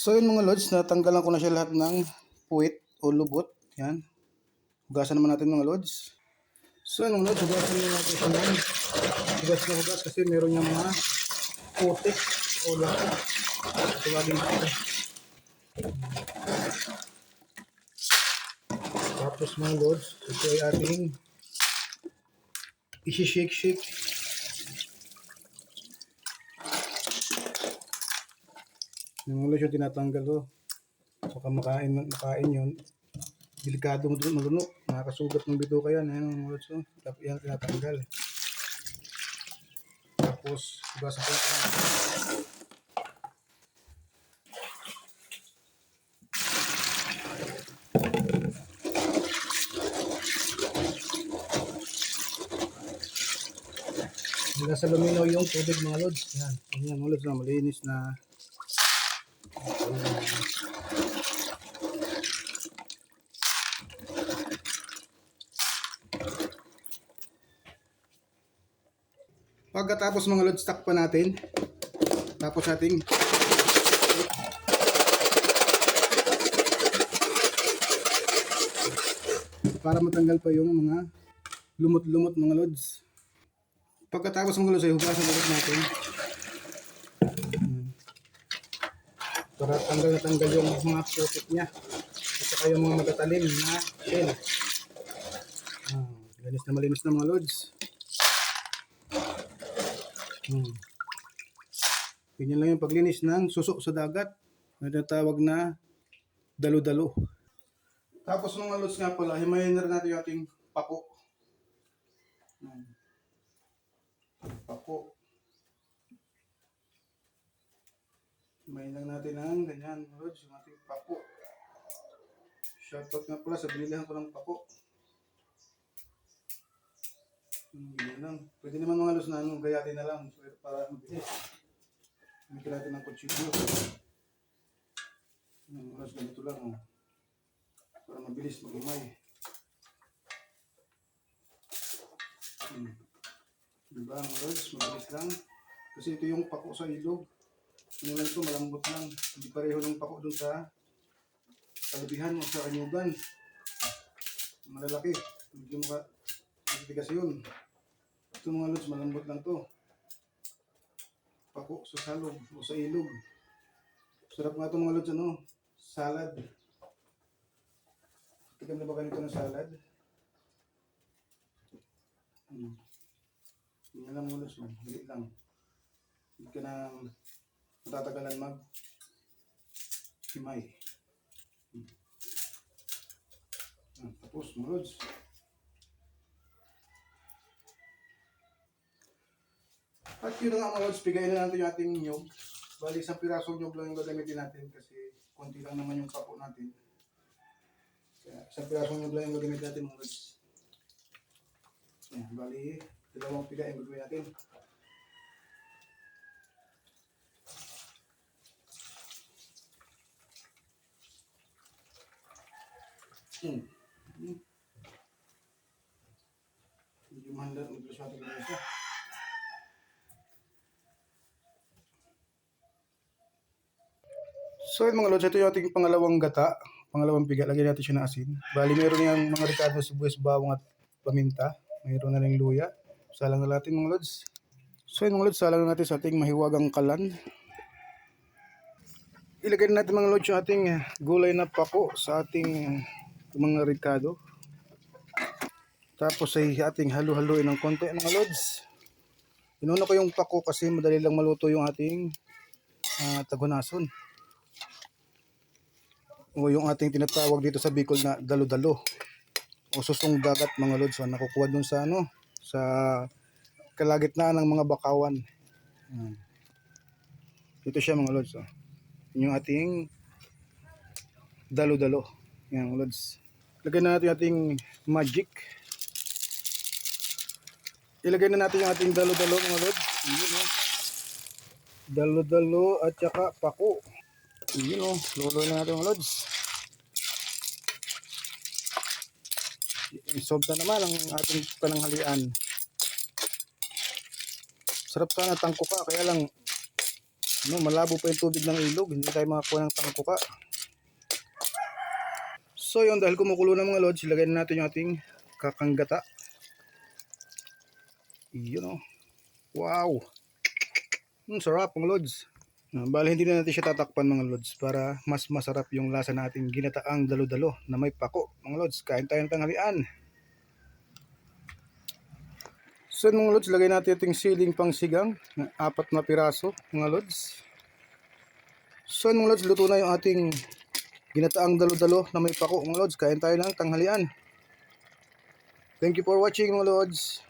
So yun mga lods, natanggalan ko na siya lahat ng puwit o lubot. Yan. Hugasan naman natin mga lods. So yun mga lods, hugasan naman natin siya ng hugas na hugas kasi meron niya mga putik o lakot. Tawagin ko. Tapos mga lods, ito ay ating isi-shake-shake. Yung ulo siya tinatanggal ko. Baka makain, makain yun. Delikado mo doon malunok. Nakakasugat ng bito kaya. Ayan ang ulo siya. Tapos yan tinatanggal. Tapos, ko ito. Nasa luminaw yung tubig mga lods. Yan. Yan mga lods na malinis na Pagkatapos mga lods, takpan natin. Tapos ating para matanggal pa yung mga lumot-lumot mga lods. Pagkatapos mga lods ay hugasan ulit natin. Hmm. Para tanggal na tanggal yung mga putik niya. At saka yung mga magatalim na shell. Ah, linis na malinis na mga lods. Hmm. Ganyan lang yung paglinis ng suso sa dagat. Na tinatawag na dalo-dalo. Tapos mga lods nga pala, himayin na rin natin yung ating pako. Hmm. Pako. Himayin lang natin ang ganyan lods, yung ating pako. Shoutout nga pala sa bilihan ko ng pako. Hmm, ganyan lang. Pwede naman mga lods na ano, gayatin na lang so, para mabilis. Gamitin natin ng kutsilyo. Yung oras ganito lang. Oh. Para mabilis mag-umay. Hmm. Diba mga lods? Mabilis lang. Kasi ito yung pako sa ilog. Lang ito malambot lang. Hindi pareho ng pako dun sa kalubihan o sa kanyugan. Malalaki. Medyo maka matigas yun. Ito mga lods, malambot lang to. Pako sa salog o sa ilog. Sarap nga ito mga lods, ano? Salad. Tigam na ba ganito ng salad? Hmm. Hindi lang mga lods. Hindi lang. Hindi ka na matatagalan mag himay. Hmm. Ah, tapos mga lods. At yun nga mga lods, bigay na natin yung ating nyog. Bali, isang pirasong nyog lang yung gagamitin natin kasi konti lang naman yung kapo natin. Kaya isang pirasong nyog lang yung gagamitin natin mga lods. Yan, bali, dalawang piga yung gagawin natin. Medyo mahanda, medyo siya ito siya. So yun mga lods, ito yung ating pangalawang gata, pangalawang piga, lagyan natin siya ng asin. Bali meron yung mga ricado, sibuyas, bawang at paminta. Mayroon na rin luya. Salang na natin mga lods. So yun mga lods, salang na natin sa ating mahiwagang kalan. Ilagay na natin mga lods yung ating gulay na pako sa ating mga ricado. Tapos ay ating halu-haluin ng konti mga lods. Inuna ko yung pako kasi madali lang maluto yung ating ah, tagunason o yung ating tinatawag dito sa Bicol na dalo-dalo o susong dagat mga lods na nakukuha dun sa ano sa kalagitnaan ng mga bakawan Yan. ito siya mga lods oh. Yun yung ating dalo-dalo yan mga lods lagyan na natin yung ating magic ilagay na natin yung ating dalo-dalo mga lods yun oh. dalo-dalo at saka pako yun o, luloy na natin mga lods. Isob na naman ang ating pananghalian. Sarap sana tangko ka, kaya lang No, malabo pa yung tubig ng ilog. Hindi tayo makakuha ng tangkuka. So yun, dahil kumukulo ng mga lods, ilagay na natin yung ating kakanggata. Yun o. Wow! Hmm, sarap mga lods. Ah, Bale, hindi na natin siya tatakpan mga lods para mas masarap yung lasa nating ginataang dalo-dalo na may pako. Mga lods, kain tayo ng tanghalian. So mga lods, lagay natin itong siling pang sigang na apat na piraso mga lods. So mga lods, luto na yung ating ginataang dalo-dalo na may pako mga lods. Kain tayo ng tanghalian. Thank you for watching mga lods.